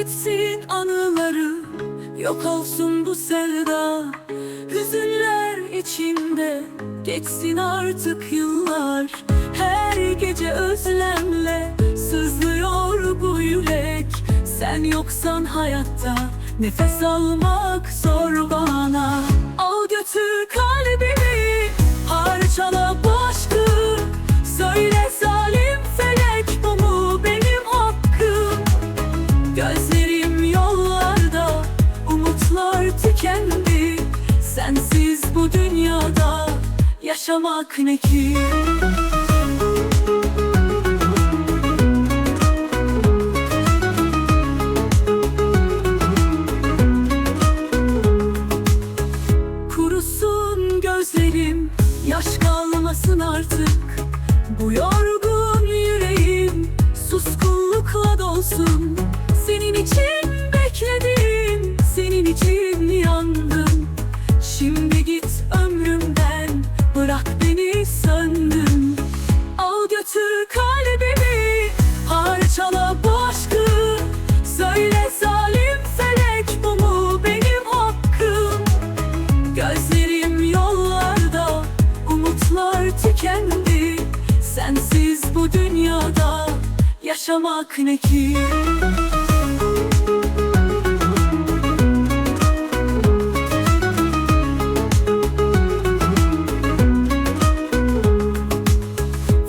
gitsin anıları. Yok olsun bu sevda Hüzünler içimde. Geçsin artık yıllar Her gece özlemle. Sızlıyor bu yürek Sen yoksan hayatta. Nefes almak zor bana. Al götür bu dünyada Yaşamak ne ki? Kurusun gözlerim Yaş kalmasın artık. Bu yorgun Yaşamak ne ki?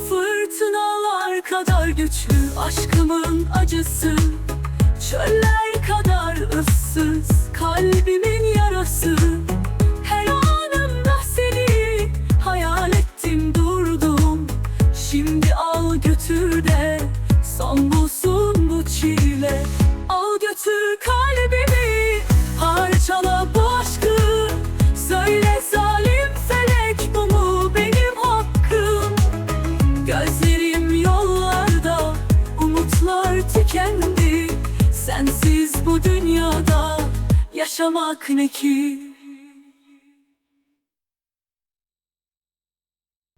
Fırtınalar kadar güçlü aşkımın acısı. Çöller kadar ıssız kalbimin yarası çile Al götür kalbimi parçala bu aşkı. Söyle zalim felek bu mu benim hakkım? Gözlerim yollarda Umutlar tükendi. Sensiz bu dünyada Yaşamak ne ki